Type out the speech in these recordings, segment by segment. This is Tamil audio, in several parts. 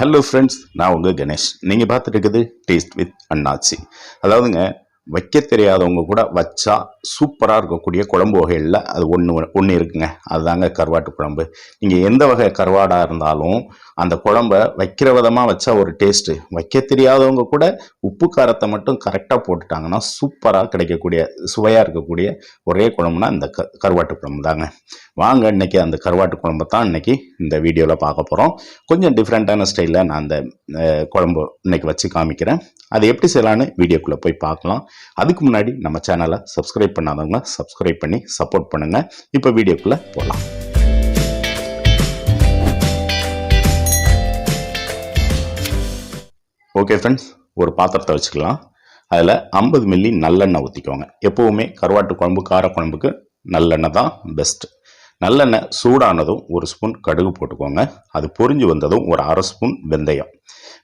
ஹலோ ஃப்ரெண்ட்ஸ் நான் உங்கள் கணேஷ். நீங்கள் பார்த்துட்டு இருக்குது டேஸ்ட் வித் அண்ணாச்சி. அதாவதுங்க வைக்க தெரியாதவங்க கூட வச்சா சூப்பராக இருக்கக்கூடிய குழம்பு வகைகளில் அது ஒன்று ஒன்று இருக்குங்க. அதுதாங்க கருவாட்டு குழம்பு. நீங்கள் எந்த வகை கருவாடாக இருந்தாலும் அந்த குழம்ப வைக்கிற விதமாக வச்சா ஒரு டேஸ்ட்டு வைக்க தெரியாதவங்க கூட உப்பு காரத்தை மட்டும் கரெக்டாக போட்டுட்டாங்கன்னா சூப்பராக கிடைக்கக்கூடிய சுவையாக இருக்கக்கூடிய ஒரே குழம்புனா இந்த க கருவாட்டு குழம்பு தாங்க வாங்க இன்னைக்கு அந்த கருவாட்டு குழம்பு தான் இன்னைக்கு இந்த வீடியோவில் பார்க்க போகிறோம் கொஞ்சம் டிஃப்ரெண்ட்டான ஸ்டைலில் நான் அந்த குழம்பு இன்னைக்கு வச்சு காமிக்கிறேன். அது எப்படி செய்யலான்னு வீடியோக்குள்ளே போய் பார்க்கலாம். அதுக்கு முன்னாடி நம்ம சேனலை சப்ஸ்கிரைப் பண்ணாதவங்க சப்ஸ்கிரைப் பண்ணி சப்போர்ட் பண்ணுங்கள் இப்போ வீடியோக்குள்ளே போகலாம் ஓகே ஃப்ரெண்ட்ஸ் ஒரு பாத்திரத்தை வச்சுக்கலாம். அதில் ஐம்பது மில்லி நல்லெண்ணெய் ஊற்றிக்கோங்க எப்போவுமே கருவாட்டு குழம்பு கார குழம்புக்கு நல்லெண்ணெய் தான் பெஸ்ட் நல்லெண்ணெய் சூடானதும் ஒரு ஸ்பூன் கடுகு போட்டுக்கோங்க. அது பொரிஞ்சு வந்ததும் ஒரு அரை ஸ்பூன் வெந்தயம்.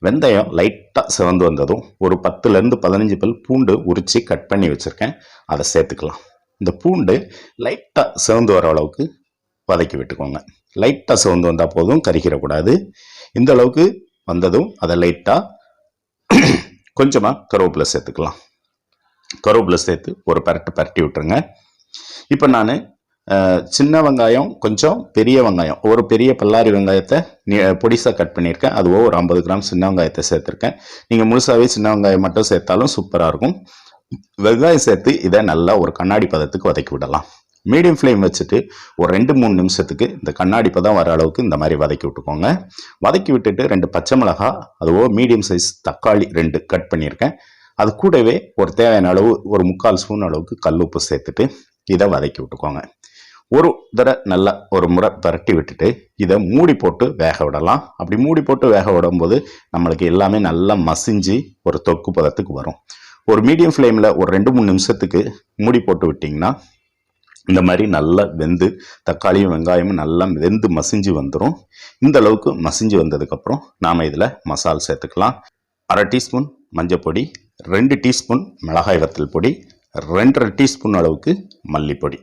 வெந்தயம் லைட்டாக சிவந்து வந்ததும் ஒரு பத்துலேருந்து பதினஞ்சு பல் பூண்டு உரித்து கட் பண்ணி வச்சுருக்கேன். அதை சேர்த்துக்கலாம். இந்த பூண்டு லைட்டாக சிவந்து வர அளவுக்கு வதக்கி விட்டுக்கோங்க. லைட்டாக சிவந்து வந்தால் போதும் கறிக்கிறக்கூடாது இந்த அளவுக்கு வந்ததும் அதை லைட்டாக கொஞ்சமாக கருவேப்பிலை சேர்த்துக்கலாம். கருவேப்பிலை சேர்த்து ஒரு பரட்டு பரட்டி விட்டுருங்க. இப்போ நான் சின்ன வெங்காயம் கொஞ்சம் பெரிய வெங்காயம். ஒரு பெரிய பல்லாரி வெங்காயத்தை பொடிசாக கட் பண்ணியிருக்கேன். அதுவோ ஒரு ஐம்பது கிராம் சின்ன வெங்காயத்தை சேர்த்துருக்கேன். நீங்கள் முழுசாகவே சின்ன வெங்காயம் மட்டும் சேர்த்தாலும் சூப்பராக இருக்கும். வெங்காயம் சேர்த்து இதை நல்லா ஒரு கண்ணாடி பதத்துக்கு வதக்கி விடலாம். மீடியம் ஃப்ளேம் வச்சுட்டு ஒரு ரெண்டு மூணு நிமிஷத்துக்கு இந்த கண்ணாடி பதம் வர அளவுக்கு இந்த மாதிரி வதக்கி விட்டுக்கோங்க. வதக்கி விட்டுட்டு ரெண்டு பச்சை மிளகா அதுவோ மீடியம் சைஸ் தக்காளி ரெண்டு கட் பண்ணியிருக்கேன். அது கூடவே ஒரு தேவையான அளவு ஒரு முக்கால் ஸ்பூன் அளவுக்கு கல் உப்பு சேர்த்துட்டு இதை வதக்கி விட்டுக்கோங்க. ஒரு தடவை நல்லா ஒரு முறை பரட்டி விட்டுட்டு இதை மூடி போட்டு வேக விடலாம். அப்படி மூடி போட்டு வேக விடும்போது நம்மளுக்கு எல்லாமே நல்லா மசிஞ்சு ஒரு தொக்கு பதத்துக்கு வரும். ஒரு மீடியம் ஃப்ளேமில் ஒரு ரெண்டு மூணு நிமிஷத்துக்கு மூடி போட்டு விட்டிங்கன்னா இந்த மாதிரி நல்லா வெந்து தக்காளியும் வெங்காயமும் நல்லா வெந்து மசிஞ்சு வந்துடும் இந்த அளவுக்கு மசிஞ்சு வந்ததுக்கப்புறம் நாம் இதில் மசால் சேர்த்துக்கலாம். அரை டீஸ்பூன் மஞ்சள் பொடி ரெண்டு டீஸ்பூன் மிளகாய் வத்தல் பொடி ரெண்டரை டீஸ்பூன் அளவுக்கு மல்லிப்பொடி.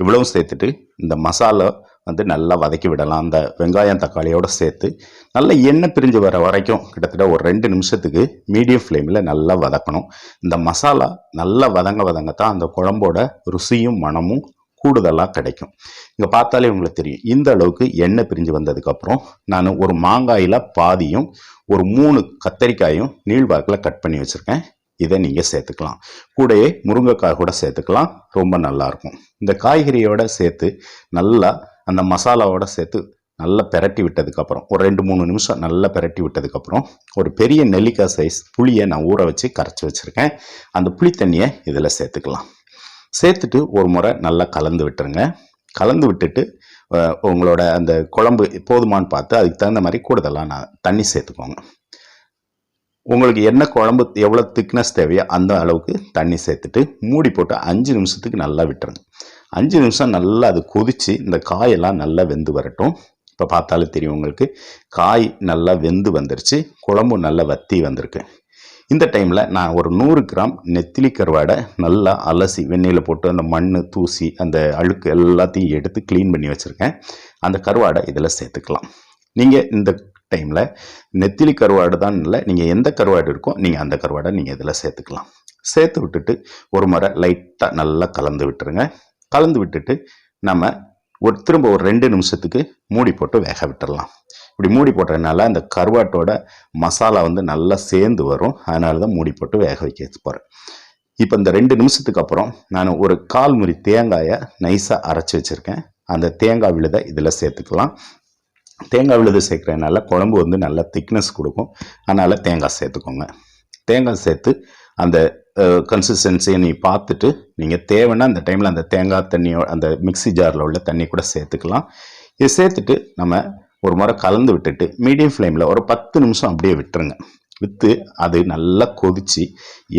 இவ்வளவும் சேர்த்துட்டு இந்த மசாலா வந்து நல்லா வதக்கி விடலாம். அந்த வெங்காயம் தக்காளியோட சேர்த்து நல்லா எண்ணெய் பிரிஞ்சு வர வரைக்கும் கிட்டத்தட்ட ஒரு ரெண்டு நிமிஷத்துக்கு மீடியம் ஃப்ளேமில் நல்லா வதக்கணும். இந்த மசாலா நல்லா வதங்க வதங்கத்தான் அந்த குழம்போட ருசியும் மணமும் கூடுதலாக கிடைக்கும். இங்கே பார்த்தாலே உங்களுக்கு தெரியும். இந்த அளவுக்கு எண்ணெய் பிரிஞ்சு வந்ததுக்கப்புறம் நான் ஒரு மாங்காயில் பாதியும் ஒரு மூணு கத்தரிக்காயும் நீள்வாக்கில் கட் பண்ணி வச்சுருக்கேன். இதை நீங்கள் சேர்த்துக்கலாம். கூடயே முருங்கைக்காய் கூட சேர்த்துக்கலாம். ரொம்ப நல்லாயிருக்கும் இந்த காய்கறியோட சேர்த்து நல்லா அந்த மசாலாவோட சேர்த்து நல்லா பெரட்டி விட்டதுக்கப்புறம் ஒரு ரெண்டு மூணு நிமிஷம் நல்லா பெரட்டி விட்டதுக்கப்புறம் ஒரு பெரிய நெல்லிக்காய் சைஸ் புளியை நான் ஊற வச்சு கரைச்சி வச்சுருக்கேன். அந்த புளி தண்ணியை இதில் சேர்த்துக்கலாம். சேர்த்துட்டு ஒரு முறை நல்லா கலந்து விட்டுருங்க. கலந்து விட்டுட்டு உங்களோட அந்த குழம்பு போதுமான்னு பார்த்து அதுக்கு தகுந்த மாதிரி கூடுதலாக நான் தண்ணி சேர்த்துக்கோங்க. உங்களுக்கு என்ன குழம்பு எவ்வளோ திக்னஸ் தேவையோ அந்த அளவுக்கு தண்ணி சேர்த்துட்டு மூடி போட்டு அஞ்சு நிமிஷத்துக்கு நல்லா விட்டுருங்க. அஞ்சு நிமிஷம் நல்லா அது கொதித்து இந்த காயெல்லாம் நல்லா வெந்து வரட்டும். இப்போ பார்த்தாலே தெரியும் உங்களுக்கு. காய் நல்லா வெந்து வந்துருச்சு. குழம்பு நல்லா வத்தி வந்திருக்கு. இந்த டைமில் நான் ஒரு நூறு கிராம் நெத்திலி கருவாடை நல்லா அலசி வெந்நீரில் போட்டு அந்த மண் தூசி அந்த அழுக்கு எல்லாத்தையும் எடுத்து க்ளீன் பண்ணி வச்சுருக்கேன். அந்த கருவாடை இதில் சேர்த்துக்கலாம். நீங்கள் இந்த டைமில் நெத்திலி கருவாடு தான் இல்லை நீங்கள் எந்த கருவாடு இருக்கோ நீங்கள் அந்த கருவாடை நீங்கள் இதில் சேர்த்துக்கலாம். சேர்த்து விட்டுட்டு ஒரு முறை லைட்டாக நல்லா கலந்து விட்டுருங்க. கலந்து விட்டுட்டு நம்ம ஒரு திரும்ப ஒரு ரெண்டு நிமிஷத்துக்கு மூடி போட்டு வேக விட்டுடலாம் இப்படி மூடி போட்டதுனால அந்த கருவாட்டோட மசாலா வந்து நல்லா சேர்ந்து வரும். அதனால தான் மூடி போட்டு வேக வைக்க போகிறேன் இப்போ இந்த ரெண்டு நிமிஷத்துக்கு அப்புறம் நான் ஒரு கால் முறி தேங்காயை நைஸாக அரைச்சி வச்சுருக்கேன். அந்த தேங்காய் விழுதை இதில் சேர்த்துக்கலாம். தேங்காய் விழுது சேர்க்குறதுனால குழம்பு வந்து நல்ல திக்னஸ் கொடுக்கும். அதனால் தேங்காய் சேர்த்துக்கோங்க. தேங்காய் சேர்த்து அந்த கன்சிஸ்டன்சியை நீ பார்த்துட்டு நீங்கள் தேவைன்னா அந்த டைமில் அந்த தேங்காய் தண்ணியோ அந்த மிக்ஸி ஜாரில் உள்ள தண்ணி கூட சேர்த்துக்கலாம். இதை சேர்த்துட்டு நம்ம ஒரு முறை கலந்து விட்டுட்டு மீடியம் ஃப்ளேமில் ஒரு பத்து நிமிஷம் அப்படியே விட்டுருங்க. விற்று அது நல்லா கொதித்து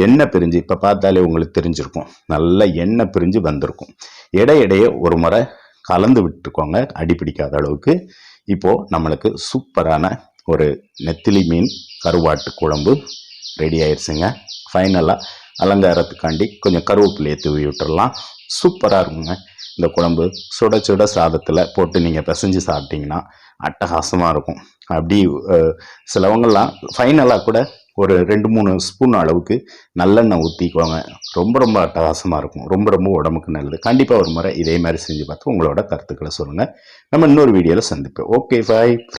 எண்ணெய் பிரிஞ்சு இப்போ பார்த்தாலே உங்களுக்கு தெரிஞ்சிருக்கும். நல்லா எண்ணெய் பிரிஞ்சு வந்திருக்கும். இடையிடையே ஒரு முறை கலந்து விட்டுருக்கோங்க அடிப்பிடிக்காத அளவுக்கு. இப்போது நம்மளுக்கு சூப்பரான ஒரு நெத்திலி மீன் கருவாட்டு குழம்பு ரெடி ஆயிடுச்சுங்க ஃபைனலாக அலங்காரத்துக்காண்டி கொஞ்சம் கருவேப்பிலையை தூவி விட்டுறலாம். சூப்பராக இருக்குங்க இந்த குழம்பு. சுட சுட சாதத்தில் போட்டு நீங்கள் பிசைஞ்சு சாப்பிட்டீங்கன்னா அட்டகாசமாக இருக்கும். அப்படி சிலவங்கள்லாம் ஃபைனலாக கூட ஒரு ரெண்டு மூணு ஸ்பூன் அளவுக்கு நல்லெண்ணெய் ஊற்றிக்குவாங்க ரொம்ப ரொம்ப அட்டகாசமாக இருக்கும். ரொம்ப ரொம்ப உடம்புக்கு நல்லது. கண்டிப்பாக ஒரு முறை இதே மாதிரி செஞ்சு பார்த்து உங்களோட கருத்துக்களை சொல்லுங்கள் நம்ம இன்னொரு வீடியோவில் சந்திப்போம். Okay bye